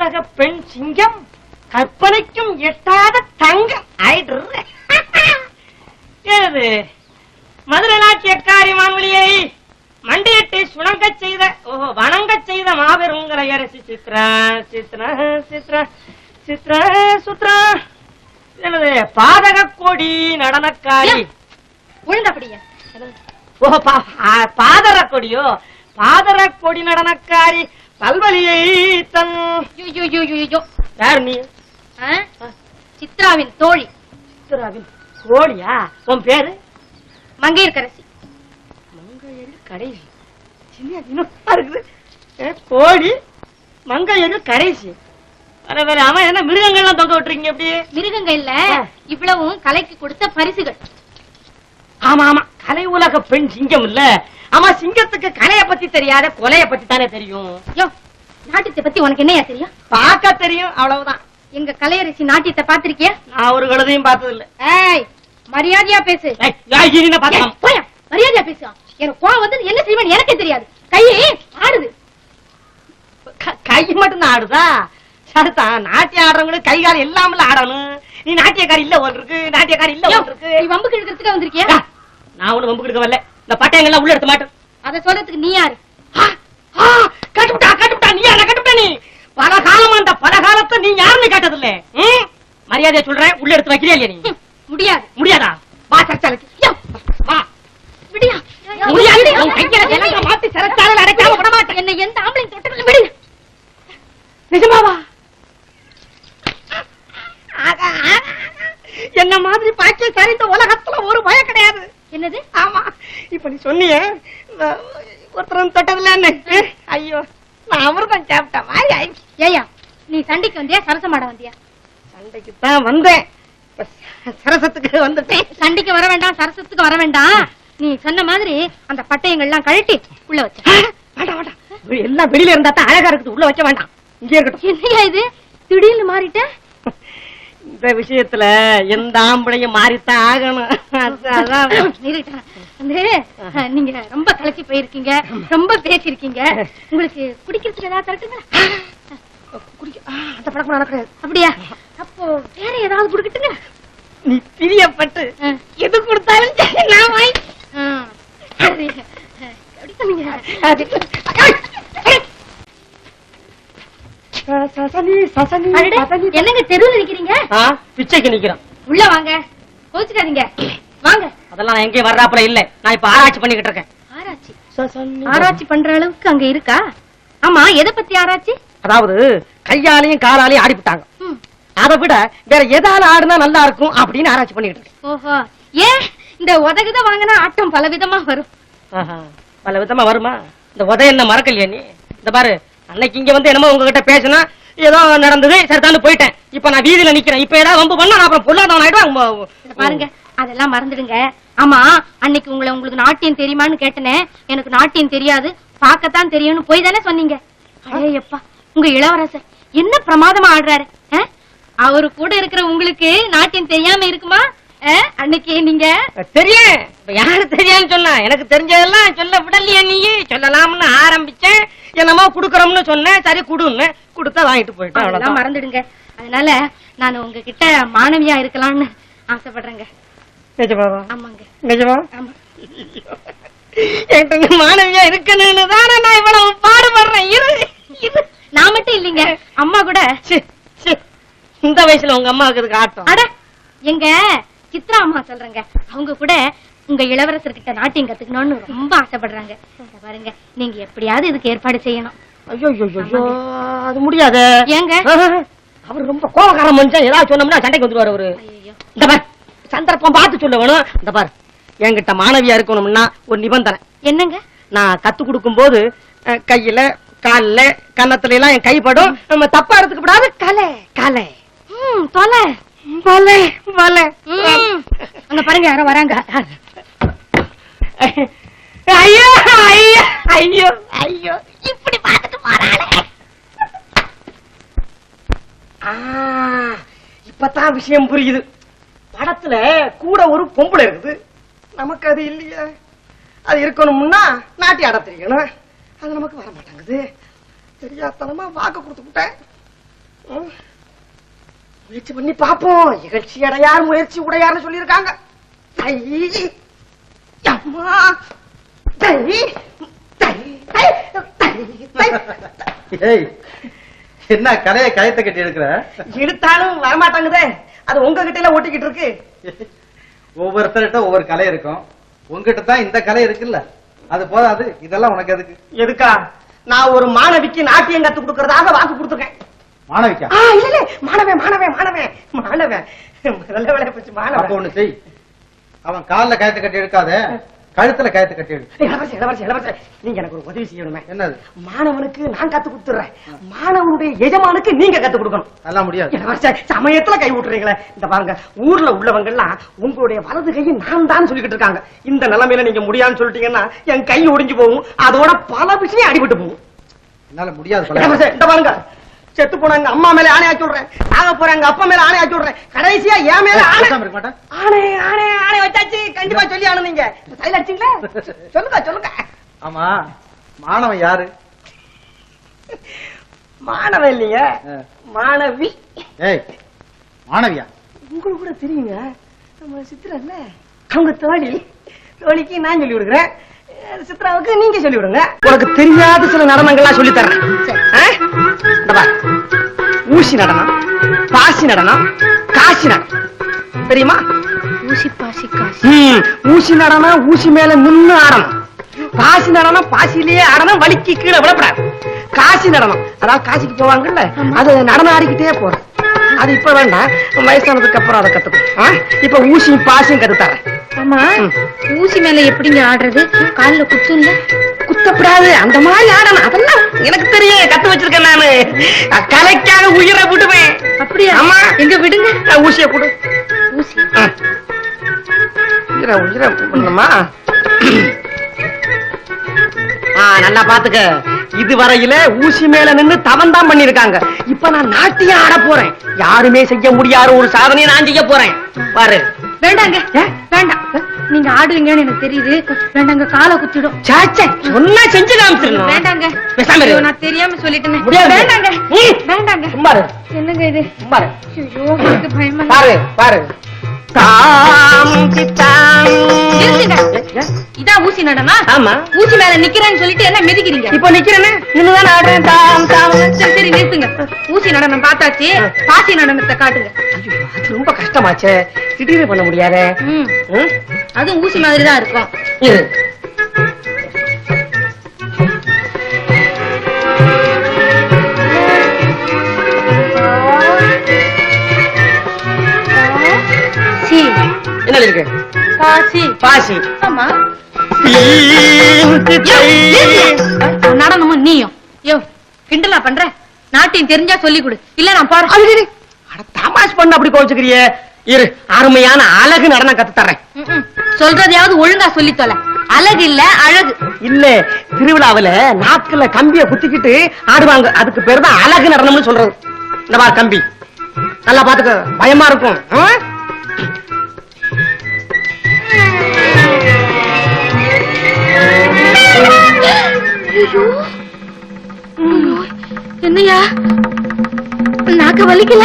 உலக பெண் சிங்கம் கற்பனைக்கும் எட்டாத தங்கம். ஆயிடுற ஏது? மதுரை மண்டியிட்டு சுணங்கச் செய்த ஓஹோ வணங்கச் செய்த மாபெரும் கலையரசி சித்ரா சித்ரா சித்ரா சித்ரா சுத்ரா. எனது பாதக கொடி நடனக்காரி. ஒழுங்கப்படியா ஓ பாதர கொடியோ? பாதர கொடி நடனக்காரி. பல்வலியை தன் யார் நீ? சித்ராவின் தோழி. சித்ராவின் கோழியா உன் பேரு? மங்கையர்கரசி. மங்கையரு கடைசி. கோழி மங்கையரு கடைசி. அவன் என்ன மிருகங்கள்லாம் தொங்க விட்டுறீங்க அப்படியே மிருகங்க இல்ல. இவ்வளவும் கலைக்கு கொடுத்த பரிசுகள். ஆமா ஆமா கலை உலக பெண் சிங்கம் இல்ல. ஆமா சிங்கத்துக்கு கலைய பத்தி தெரியாத கொலைய பத்தி தானே தெரியும். யோ நாட்டியத்தை பத்தி உனக்கு என்னையா தெரியும்? பார்க்க தெரியும் அவ்வளவுதான். எங்க கலையரசி நாட்டியத்தை பாத்திருக்கியா நான் ஒரு கழுதையும் பார்த்தது இல்ல ஏய் மரியாதையா பேசு. போயா மரியாதையா பேசு. எனக்கு கோவம் வந்து என்ன செய்வேன்னு எனக்கே தெரியாது. கையே ஆடுது. க- மட்டும் தான் ஆடுதா? சரிதான் நாட்டியம் ஆடுறவங்களுக்கு கை கால் இல்லாமல ஆடணும். நீ நாட்டியக்காரி இல்ல ஒன்று இருக்கு நாட்டியக்காரி இல்ல ஒன்று இருக்கு. நீ வம்புக்கு இழுக்கிறதுக்கு வந்திருக்கியா? நான் ஒண்ணு வம்பு கொடுக்க வரல. இந்த பட்டையங்கள்லாம் உள்ள எடுத்து மாட்டேன். அத சொல்றதுக்கு நீ யாரு? கட்டுவிட்டா கட்டுவிட்டா நீ யார கட்டுவிட்ட நீ? பல காலமா அந்த பல காலத்தை நீ யாருன்னு கேட்டது இல்ல மரியாதையா சொல்றேன். உள்ள எடுத்து வைக்கிறியா இல்லையா நீ? முடியாது. முடியாதா? வா சர்ச்சாலைக்கு வா. விடியா. முடியாது. உன் கையில விலங்க மாத்தி சிறைச்சாலையில அடைக்காம விட மாட்டேன். என்ன எந்த ஆம்பளையும் தொட்டதில்லை. விடு. நிஜமாவா? என்ன மாதிரி பாக்கியக்காரி இந்த உலகத்துல ஒரு பயம் கிடையாது. என்னது? ஆமா இப்ப நீ சொன்னிய ஒருத்தரும் தொட்டதில்ல ஐயோ நான் அமிர்தம் சாப்பிட்ட மாதிரி ஆயிடுச்சு. ஏயா நீ சண்டைக்கு வந்தியா சரசமாட வந்தியா? சண்டைக்கு தான் வந்தேன். சரசத்துக்கு வந்துட்டேன். சண்டைக்கு வர வேண்டாம் சரசத்துக்கு வர வேண்டாம். நீ சொன்ன மாதிரி அந்த பட்டயங்கள்லாம் கழட்டி உள்ள வச்ச. வேண்டாம் வேண்டாம் எல்லாம் வெளியில இருந்தா தான் அழகா இருக்குது. உள்ள வைக்க வேண்டாம். இங்கே இருக்கட்டும். என்னையா இது? திடீர்னு மாறிட்ட? இந்த விஷயத்துல எந்த ஆம்பளையும் மாறித்தான் ஆகணும். நீங்க ரொம்ப கலக்கி போயிருக்கீங்க. ரொம்ப பேசிருக்கீங்க உங்களுக்கு குடிக்கிறதுக்கு ஏதாவது தரட்டுங்களா? அந்த பழக்கம் நடக்கிறது அப்படியா? அப்போ வேற ஏதாவது குடுக்கட்டுங்க? நீ பிரியப்பட்டு எது கொடுத்தாலும் நான் வாங்கி சரி. எப்படி சொன்னீங்க சசனி சசனி என்னங்க தெருவுல நிக்கிறீங்க? பிச்சைக்கு நிக்கிறோம். உள்ள வாங்க. கோச்சுக்காதீங்க. வாங்க. அதெல்லாம் நான் எங்கேயும் வர்றாப்புல இல்ல. நான் இப்ப ஆராய்ச்சி பண்ணிக்கிட்டு இருக்கேன். ஆராய்ச்சி. பண்ற அளவுக்கு அங்க இருக்கா? ஆமா எதை பத்தி ஆராய்ச்சி? அதாவது கையாலையும் காலாலையும் ஆடிவிட்டாங்க. அதை விட வேற எதால ஆடுனா நல்லா இருக்கும் அப்படின்னு ஆராய்ச்சி பண்ணிக்கிட்டு இருக்கேன். ஓஹோ. ஏன்? இந்த உதகுத வாங்கினா ஆட்டம் பல விதமா வரும். ஆஹா, பல விதமா வருமா? இந்த உதய என்ன மறக்கலையா நீ? இந்த பாரு அன்னைக்கு இங்க வந்து என்னமோ உங்ககிட்ட பேசினா ஏதோ நடந்தது சரிதான்னு போயிட்டேன். இப்ப நான் வீதியில நிக்கிறேன். இப்ப ஏதாவது வம்பு பண்ணா அப்புறம் பொல்லாதவன் இத ஆயிடுவேன் பாருங்க. அதெல்லாம் மறந்துடுங்க. ஆமா அன்னைக்கு உங்களை உங்களுக்கு நாட்டியம் தெரியுமான்னு கேட்டனே எனக்கு நாட்டியம் தெரியாது. பார்க்கத்தான் தெரியும்னு போய் தானே சொன்னீங்க. ஏப்பா உங்க இளவரசர் என்ன பிரமாதமா ஆடுறாரு ஆ? அவரு கூட இருக்கிற உங்களுக்கு நாட்டியம் தெரியாம இருக்குமா? அன்னைக்கு நீங்க? தெரியும். யாரு தெரியான்னு சொன்னா? எனக்கு தெரிஞ்சதெல்லாம் சொல்ல விடலையா நீ சொல்லலாம்னு ஆரம்பிச்சேன். என்னமோ குடுக்கறோம்னு சொன்னேன். சரி குடுன்னு கொடுத்தா வாங்கிட்டு போயிட்டேன். அவ்வளவுதான். மறந்துடுங்க. அதனால நான் உங்ககிட்ட மாணவியா இருக்கலாம்னு ஆசைப்படுறேங்க. நிஜமாவா? ஆமாங்க. நிஜமா? ஆமா. என்கிட்ட மாணவியா இருக்கணும்னு தானே நான் இவ்வளவு பாடுபடுறேன். இரு. இரு நான் மட்டும் இல்லைங்க. அம்மா கூட. இந்த வயசுல உங்க அம்மாவுக்கு ஆட்டம். அட எங்க சித்ரா அம்மா சொல்றேங்க. அவங்க கூட உங்க இளவரசர் கிட்ட நாட்டியம் கத்துக்கணும்னு ரொம்ப ஆசைப்படுறாங்க. பாருங்க நீங்க எப்படியாவது இதுக்கு ஏற்பாடு செய்யணும். ஐயோ அது முடியாது. ஏங்க? அவர் ரொம்ப கோபக்கார மனுஷன். ஏதாவது சொன்னோம்னா சண்டைக்கு வந்துருவாரு அவரு. இந்த பார் சந்தர்ப்பம் பார்த்து சொல்ல வேணும். இந்த பார் என்கிட்ட மாணவியா இருக்கணும்னா ஒரு நிபந்தனை. என்னங்க? நான் கத்து கொடுக்கும் போது கையில கால்ல கன்னத்துல எல்லாம் என் கைப்படும். நம்ம தப்பா எடுத்துக்க கூடாது கலை. கலை தொலை. அங்க பாருங்க யாரோ வராங்க. ஐயோ ஐயோ ஐயோ ஐயோ. இப்படி பார்த்துட்டு போறாளே. இப்பதான் விஷயம் புரியுது. படத்துல கூட ஒரு பொம்பளை இருக்குது. நமக்கு அது இல்லையே. அது இருக்கணும்னா நாட்டி ஆட தெரியணும். அது நமக்கு வர மாட்டேங்குது தெரியாதனமா வாக்கு கொடுத்து விட்டேன். முயற்சி பண்ணி பாப்போம் இகழ்ச்சி அடையார் முயற்சி உடையார்னு சொல்லியிருக்காங்க. தை அம்மா. தை தை ஏய் என்ன கலையை கயத்தை கட்டி எடுக்கிற? இழுத்தாலும் வரமாட்டாங்குதே. அது உங்ககிட்ட எல்லாம் ஒட்டிக்கிட்டு இருக்கு. ஒவ்வொருத்தர்கிட்ட ஒவ்வொரு கலை இருக்கும். உங்ககிட்ட தான் இந்த கலை இருக்குல்ல? அது போதாது. இதெல்லாம் உனக்கு எதுக்கு? எதுக்கா? நான் ஒரு மாணவிக்கு நாட்டியம் கத்து கொடுக்கறதாக வாக்கு கொடுத்துருக்கேன். மாணவிக்கா? ஆ, இல்ல இல்ல. மாணவன் மாணவன் மாணவன். மாணவன். முதல்ல வேலையை போச்சு அப்ப மாணவன் ஒண்ணு செய். அவன் கால்ல கயத்தை கட்டி எடுக்காத கழுத்துல கயத்தை கட்டி இளவரசி இளவரசி இளவரசி நீங்க எனக்கு ஒரு உதவி செய்யணுமே. என்னது? மாணவனுக்கு நான் கத்து கொடுத்துறேன். மாணவனுடைய எஜமானுக்கு நீங்க கத்து கொடுக்கணும். அதெல்லாம் முடியாது. இளவரசி சமயத்துல கை விட்டுறீங்களே இந்த பாருங்க ஊர்ல உள்ளவங்க எல்லாம் உங்களுடைய வலது கையை நான் தான் சொல்லிக்கிட்டு இருக்காங்க. இந்த நிலைமையில நீங்க முடியாதுன்னு சொல்லிட்டீங்கன்னா என் கை ஒடிஞ்சு போகும். அதோட பல விஷயம் அடிபட்டு போகும். என்னால முடியாது இந்த பாருங்க. செத்து போன எங்க அம்மா மேல ஆணை ஆக்கி விடுறேன் சாக போற எங்க அப்பா மேல ஆணை ஆக்கி விடுறேன் கடைசியா என் மேல ஆணை ஆணை ஆணை ஆணை வச்சாச்சு. கண்டிப்பா சொல்லி ஆனு நீங்க சைல அடிச்சீங்களா? சொல்லுங்க சொல்லுங்க. ஆமா மாணவன் யாரு? மாணவன் இல்லைங்க. மாணவி. ஏய் மாணவியா? உங்களுக்கு கூட தெரியுங்க. நம்ம சித்ரா இல்ல அவங்க தோழி. தோழிக்கு நான் சொல்லி கொடுக்குறேன். சித்ராவுக்கு நீங்க சொல்லி விடுங்க உனக்கு தெரியாத சில நடனங்கள்லாம் சொல்லி பார். ஊசி நடனம் பாசி நடனம் காசி நடனம். தெரியுமா? ஊசி பாசி காசி. ஊசி நடனம் ஊசி மேல நின்னு ஆடணும். பாசி நடனம் பாசிலேயே ஆடணும் வலிக்கு கீழே விடப்படாது காசி நடனம். அதாவது காசிக்கு போவாங்கல்ல அது நடனம் ஆடிக்கிட்டே போறோம். அது இப்ப வேண்டாம். வயசானதுக்கு அப்புறம் அதை கத்துக்கணும்? இப்ப ஊசியும் பாசியும் கத்து தரேன் ஆமா. ஊசி மேல எப்படிங்க ஆடுறது? கால்ல குத்தும்ல? குத்தப்படாது. அந்த மாதிரி ஆடணும். அதெல்லாம் எனக்கு தெரியும். கத்து வச்சிருக்கேன் நானு. கலைக்காக உயிரை விடுவேன். அப்படியா? ஆமா. எங்க விடுங்க. ஊசியை கொடு. ஊசி. உயிரை உயிரை பண்ணணுமா ஆ நல்லா பாத்துக்க. இதுவரையில ஊசி மேல நின்னு தவம் தான் பண்ணிருக்காங்க இப்ப நான் நாட்டியம் ஆட போறேன். யாருமே செய்ய முடியாத ஒரு சாதனையை நான் செய்ய போறேன். பாரு. வேண்டாங்க? வேண்டாம் நீங்க ஆடுவீங்கன்னு எனக்கு தெரியுது வேண்டாங்க காலை குத்திடும் சாச்சே சொன்னா செஞ்சு காமிச்சிடணும் வேண்டாங்க பேசாம இரு. ஐயோ, நான் தெரியாம சொல்லிட்டேனே. வேண்டாங்க. வேண்டாங்க சும்மா என்னங்க இது சும்மா. ஐயோ எனக்கு பயமா. பாரு பாரு தாம் சித்தாம். இதான் ஊசி நடனா? ஆமா. ஊசி மேல நிக்கிறேன்னு சொல்லிட்டு என்ன மிதிக்கிறீங்க? இப்ப நிக்கிறேன்னு நின்னுதான் ஆடுறேன். தாம் தாம். சரி சரி நிறுத்துங்க. ஊசி நடனம் பார்த்தாச்சு. பாசி நடனத்தை காட்டுங்க. அது ரொம்ப கஷ்டமாச்சே. திடீர்னு பண்ண முடியாதே? அதுவும் ஊசி மாதிரி தான் இருக்கும் என்ன இருக்கு? பாசி. பாசி. ஆமா. நடனமும் நீயும். யோ கிண்டலா பண்ற? நாட்டியம் தெரிஞ்சா சொல்லி கொடு. இல்ல நான் பாரு தமாஷ் பண்ண அப்படி கோச்சுக்கிறியே இரு அருமையான அழகு நடனம் கத்து தர்றேன். சொல்றதையாவது ஒழுங்கா சொல்லி தொலை. அழகு இல்ல அழகு. இல்ல திருவிழாவுல நாக்குல கம்பிய குத்திக்கிட்டு ஆடுவாங்க. அதுக்கு பேரு தான் அழகு நடனம்னு சொல்றது. இந்த பாரு கம்பி. நல்லா பாத்துக்க பயமா இருக்கும். என்னையா? நாக்க வலிக்கல?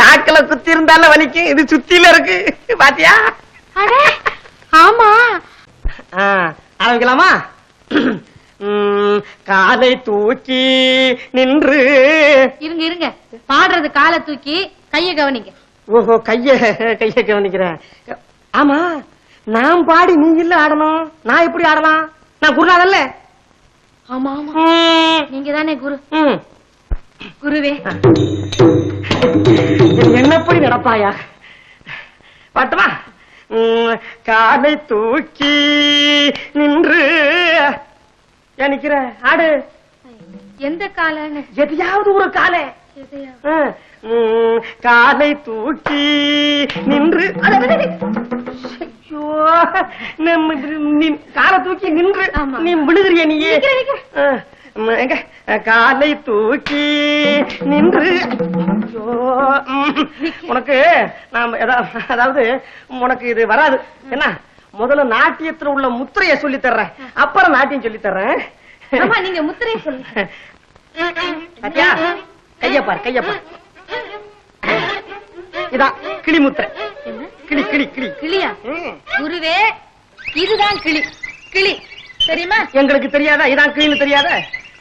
நாக்குல குத்தி இருந்தாலும் வலிக்கும் இது சுத்தில இருக்கு. பாத்தியா? ஆமா. ஆரம்பிக்கலாமா? காலை தூக்கி நின்று. இருங்க இருங்க. பாடுறது காலை தூக்கி கைய கவனிங்க. ஓஹோ கைய கைய கவனிக்கிறேன். ஆமா நான் பாடி நீ இல்ல ஆடணும். நான் எப்படி ஆடலாம்? நான் குருநாதல்ல ஆமா ஆமா. நீங்க தானே குரு. குருவே. என்னப்படி நடப்பாயா? பாட்டுமா காலை தூக்கி நின்று. ஏன் நிக்கிற ஆடு. எந்த காலன்னு? எதையாவது ஒரு காலை. காலை தூக்கி நின்று காலை தூக்கி நின்று. நீ விழுகிறிய நீ நிக்கிறேன், நிக்கிறேன். ஆ, ம், எங்க? காலை தூக்கி நின்று. உனக்கு எதா- அதாவது உனக்கு இது வராது. என்ன? முதல்ல நாட்டியத்துல உள்ள முத்திரைய சொல்லி தர்றேன் அப்புறம் நாட்டியம் சொல்லி தர்றேன் நீங்க முத்திரை சொல்லுங்க. பாத்தியா? கைய பாரு கைய பாரு. இதான் கிளி முத்திரை கிளி கிளி கிளி. கிளியா. குருவே இதுதான் கிளி. கிளி. தெரியுமா? எங்களுக்கு தெரியாதா? இதான் கிளின்னு தெரியாதா?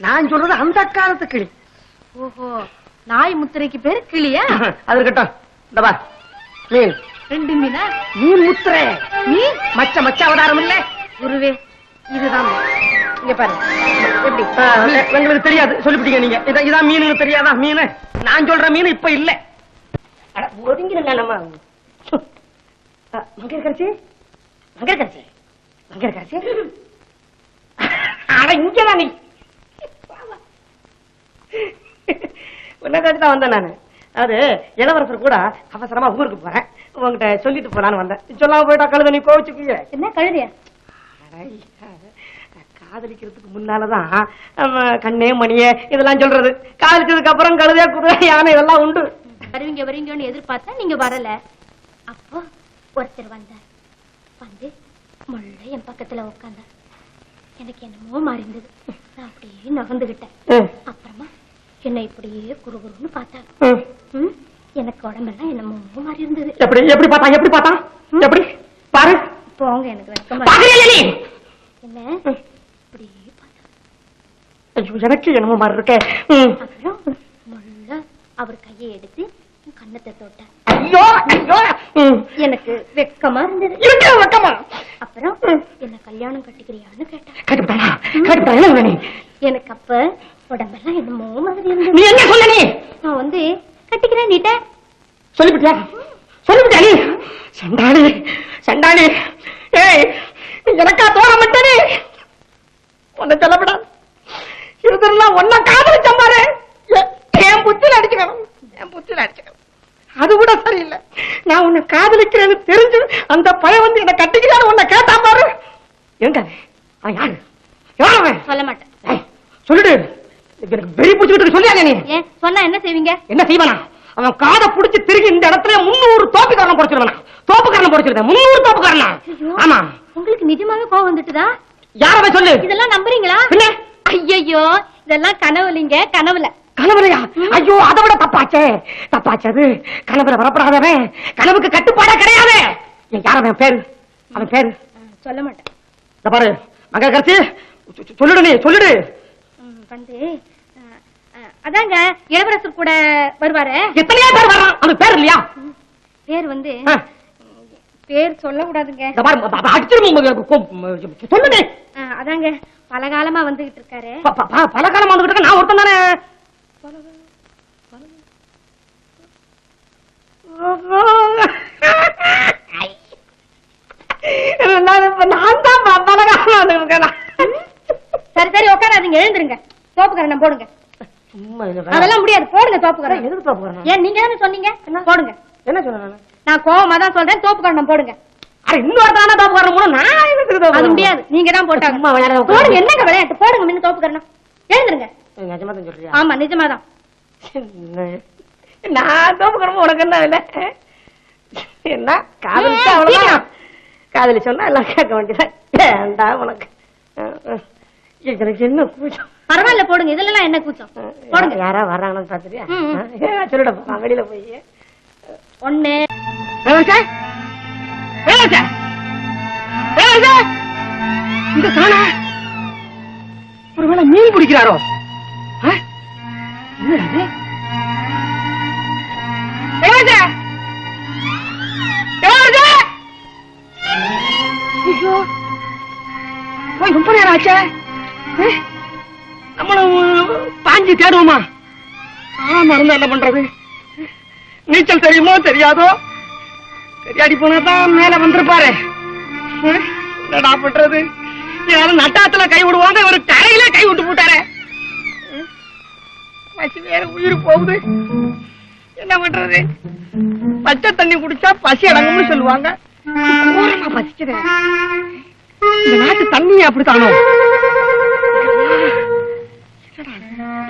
நான் சொல்றது அந்த காலத்து கிளி. ஓஹோ நாய் முத்திரைக்கு பேரு கிளியா? அது இருக்கட்டும். இந்த பார். மீன். ரெண்டு மீனா? மீன் முத்திரை. மீன்? மச்ச மச்ச அவதாரம் இல்ல. குருவே இதுதான். இங்க பாரு. எப்படி? எங்களுக்கு தெரியாது. சொல்லிவிட்டீங்க நீங்க. இதான் இதான் மீன் தெரியாதா? மீன்? நான் சொல்ற மீன் இப்ப இல்ல. ஒதுங்கிருங்க நம்ம. ஆ, மங்கையர்கரசி? மங்கையர்கரசி? மங்கையர்கரசி? அட இங்கதான் நீ. உன்னை தான் வந்தேன் நானு. அது இளவரசர் கூட அவசரமா ஊருக்கு போறேன். உங்ககிட்ட சொல்லிட்டு போலான்னு வந்தேன். சொல்லாம போயிட்டா கழுத நீ கோவிச்சுக்கீங்க என்ன கழுதையா? காதலிக்கிறதுக்கு முன்னாலதான் கண்ணே மணியே இதெல்லாம் சொல்றது. காதலிச்சதுக்கு அப்புறம் கழுதே குதிரை யானை இதெல்லாம் உண்டு. வருவீங்க வருவீங்கன்னு எதிர்பார்த்தா நீங்க வரல. அப்போ ஒருத்தர் வந்தார். வந்து முள்ள என் பக்கத்துல உட்கார்ந்தார் எனக்கு என்னமோ மறைந்தது. நான் அப்படியே நகர்ந்துகிட்டேன். அப்புறமா என்னை இப்படியே குறுகுறுன்னு பார்த்தாங்க எனக்கு உடம்பெல்லாம் என்னமோ மாதிரி இருந்தது எப்படி எப்படி பார்த்தா எப்படி பார்த்தா எப்படி? பாரு. போங்க எனக்கு வெக்கமா என்ன. இப்படியே பார்த்தா எனக்கு என்னமோ மாதிரி இருக்கே ம். அப்புறம் முள்ள அவர் கையை எடுத்து என் கன்னத்தை தொட்டார் ஐயோ. ஐயோ. எனக்கு வெக்கமா இருந்தது. இருக்கு வெக்கமா? அப்புறம் என்ன கல்யாணம் கட்டிக்கிறியான்னு என்ன சொன்ன நீ எனக்கு அப்ப உடம்பெல்லாம் என்னமோ மாதிரி இருந்தது. நீ என்ன சொன்ன நீ? நான் வந்து கட்டிக்கிறேன் நீட்ட. சொல்லிவிட்டியா சொல்லிவிட்டியா நீ? சண்டாளி சண்டாளி. ஏய் எனக்கா தோற மாட்டேனே உன்னை சொல்லப்படா இருந்தெல்லாம் ஒன்ன காதலிச்ச பாரு எ- என் புத்தில அடிச்சுக்கணும். என் புத்தில அடிச்சுக்கணும். அது கூட சரியில்லை. நான் உன்னை காதலிக்கிறேன்னு தெரிஞ்சு அந்த பையன் வந்து என்ன கட்டிக்கிறான்னு உன்னை கேட்டா பாரு. எங்க? அவன் யாரு? சொல்ல மாட்டேன். சொல்லிடு. எனக்கு வெறி பிடிச்சுக்கிட்டு சொல்லியாங்க நீ? சொன்னா என்ன செய்வீங்க? என்ன செய்வானா? அவன் காதை புடிச்சு திருகி இந்த இடத்துல முன்னூறு தோப்புக்காரன் பொடிச்சிருவானா தோப்புக்காரன் பொடிச்சிருக்கேன் முன்னூறு தோப்புக்காரனா. ஆமா. உங்களுக்கு நிஜமாவே கோவம் வந்துட்டுதா? யாரவே சொல்லு? இதெல்லாம் நம்புறீங்களா? ஐயோ இதெல்லாம் கனவுலிங்க கனவுல. கனவுலையா ஐயோ அதை விட தப்பாச்சே. தப்பாச்சு அது. கனவுல வரப்படாதவன். கனவுக்கு கட்டுப்பாடே கிடையாது. யார் அவன் பேரு? அவன் பேரு? சொல்ல மாட்டேன். பாரு. மங்க கரைச்சி சொல்லிடு நீ சொல்லிடு. வந்து. அதாங்க இளவரசர் கூட வருவாரு? எத்தனையோ பேர் வர்றான். அவன் பேர் இல்லையா? பேர் வந்து பேர் சொல்லக்கூடாதுங்க. சொல்லுங்க அதாங்க பல காலமா வந்துகிட்டு இருக்காரு. ப- ப- ப- பல காலம் வந்துகிட்டு நான் ஒருத்தன் தானே? நான் தான். சரி சரி உட்காராதீங்க எழுந்துருங்க தோப்புக்கரணம் போடுங்க சும்மா இல்ல, வேற. அதெல்லாம் முடியாது போடுங்க எதுக்கு தோப்பு வரணும்? ஏன் நீங்க தானே சொன்னீங்க போடுங்க என்ன சொன்னேன் நானு? கோவமா தான் சொல்றேன் தோப்புக்கரணம் போடுங்க அட, இன்னொருத்தன் தோப்பு வரணும் போல, நான் எதுக்கு தோப்பு அது? முடியாது நீங்க தான் போட்டாங்க. போடுங்க என்னங்க விளையாட்டு போடுங்க முன்ன தோப்புக்கரணம் எழுந்துருங்க ஏய், நிஜமா தான்? ஆமா? நான் தோப்பு வரணும், உனக்கு என்ன இல்ல என்ன? காதலிச்சா சீக்கிரம். காதலி சொன்னா எல்லாம் கேட்க வேண்டியதான் ஏண்டா உனக்கு. எனக்கு என்ன கூச்சம்? பரவாயில்ல போடுங்க. இதுல என்ன கூச்சம்? போடுங்க. யாரா வர்றாங்கன்னு பாத்துறியா. சொல்லிட நான் வெளியில போய். ஒண்ணு. இந்த காண ஒருவேளை மீன் பிடிக்கிறாரோ? ஐயோ. போய் ரொம்ப நேரம் ஆச்சே. நம்மளும் பாஞ்சு தேடுவோமா? ஆமா இருந்தா என்ன பண்றது? நீச்சல் தெரியுமோ தெரியாதோ? தெரியாடி போனாதான் மேல வந்திருப்பாரு. என்னடா பண்றது? யாரும் நட்டாத்துல கை விடுவாங்க இவரு கரையில கை விட்டு போட்டாரு. பசி வேற உயிர் போகுது. என்ன பண்றது? பச்சை தண்ணி குடிச்சா பசி அடங்கும்னு சொல்லுவாங்க. பசிக்குது? இந்த நாட்டு தண்ணி அப்படித்தானோ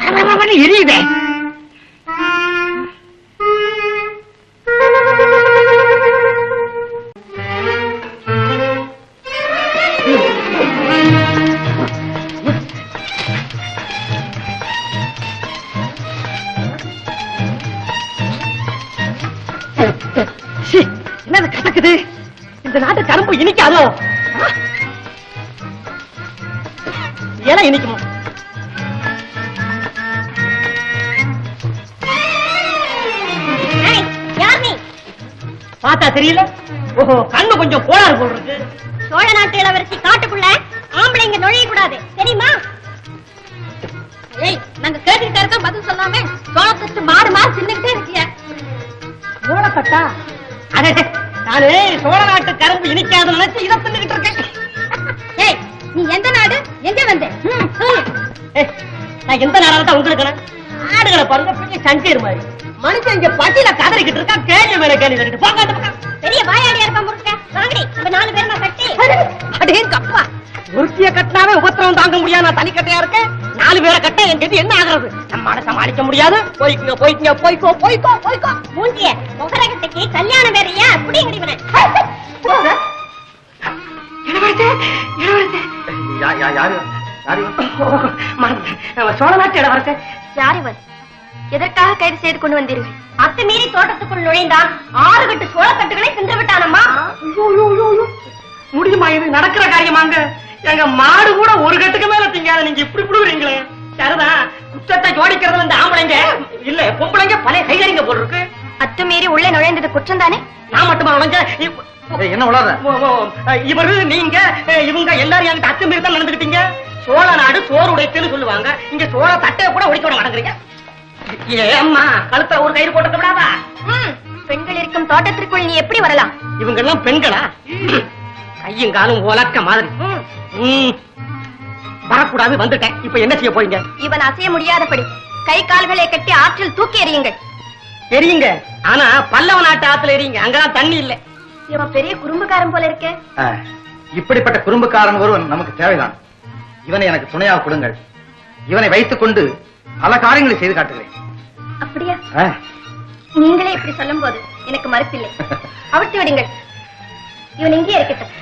என்னடா, எரியுதே. கரும்பு இனிக்காதோ? ஏன்னா இனிக்குமா பார்த்தா தெரியல? ஓஹோ கண்ணு கொஞ்சம் கோளாறு இருக்கு. சோழ நாட்டு இளவரசி காட்டுக்குள்ள ஆம்பளைங்க நுழைய கூடாது தெரியுமா? ஏய் நாங்க கேட்டுக்கிட்டே பதில் சொல்லாம சோளத்துக்கு மாடு மாடு தின்னுகிட்டே இருக்கிய. சோளத்தட்டா? அடே நானு சோழ நாட்டு கரும்பு இனிக்காதுன்னு நினைச்சு இதை தின்னுகிட்டு இருக்கேன். ஏய் நீ எந்த நாடு? எங்க வந்த? நான் எந்த நேரம் தான் உங்களுக்கு ஆடுகளை பாருங்க பெரிய சஞ்சீர் மாதிரி. மனுஷன் இங்க பட்டியல கதறிக்கிட்டு இருக்கா கேள்வி மேல கேள்வி கேட்டுட்டு போங்க அந்த பக்கம். பெரிய வாயாடியா இருப்பா முருக்க வாங்கடி நம்ம நாலு பேருமா கட்டி. அடே கப்பா. ஒருத்திய கட்டினாவே உபத்திரவம் தாங்க முடியாது. நான் தனிக்கட்டையா இருக்கேன். நாலு பேரை கட்ட என் கட்டி என்ன ஆகுறது? நம்மால சமாளிக்க முடியாது. போய்க்குங்க போய்க்குங்க போய்க்கோ போய்க்கோ போய்க்கோ. மூஞ்சிய முகரகத்துக்கு கல்யாணம் வேறையா. நம்ம சோழ நாட்டு இளவரசே. யார் எதற்காக கைது செய்து கொண்டு வந்தீர்கள்? அத்துமீறி தோட்டத்துக்குள் நுழைந்தான் ஆறு கட்டு சோளத்தட்டுகளை தின்று விட்டானம்மா. முடியுமா இது? நடக்கிற காரியமாங்க? எங்க மாடு கூட ஒரு கட்டுக்கு மேல திங்காத நீங்க இப்படி புடுவீங்களே சரிதான் குற்றத்தை ஜோடிக்கிறது இந்த ஆம்பளைங்க. இல்ல பொம்பளைங்க பழைய கைகறிங்க போல் இருக்கு அத்துமீறி உள்ளே நுழைந்தது குற்றம் தானே நான் மட்டுமா நுழைஞ்ச என்ன உளற இவரு நீங்க இவங்க எல்லாரும் என்கிட்ட அத்துமீறி தான் நடந்துக்கிட்டீங்க சோழ நாடு சோறு உடைத்துன்னு சொல்லுவாங்க. இங்க சோழ தட்டையை கூட உடைக்க விட மாட்டேங்கிறீங்க. ஏம்மா கழுத்துல ஒரு கயிறு போட்டுக்க விடாதா? பெண்கள் இருக்கும் தோட்டத்திற்குள் நீ எப்படி வரலாம்? இவங்க எல்லாம் பெண்களா? கையும் காலும் உலக்க மாதிரி. ம். வரக்கூடாது வந்துட்டேன். இப்ப என்ன செய்ய போறீங்க? இவன் அசைய முடியாதபடி கை கால்களை கட்டி ஆற்றில் தூக்கி எறியுங்கள். எரியுங்க ஆனா பல்லவ நாட்டு ஆத்துல எரியுங்க அங்கதான் தண்ணி இல்ல. இவன் பெரிய குறும்புக்காரன் போல இருக்கே. இப்படிப்பட்ட குறும்புக்காரன் ஒருவன் நமக்கு தேவைதான். இவனை எனக்கு துணையாக கொடுங்கள். இவனை வைத்துக் கொண்டு பல காரியங்களை செய்து காட்டுகிறேன். அப்படியா? நீங்களே இப்படி சொல்லும் போது எனக்கு மறுப்பில்லை. அவிழ்த்து விடுங்கள். இவன் இங்கே இருக்கட்டும்.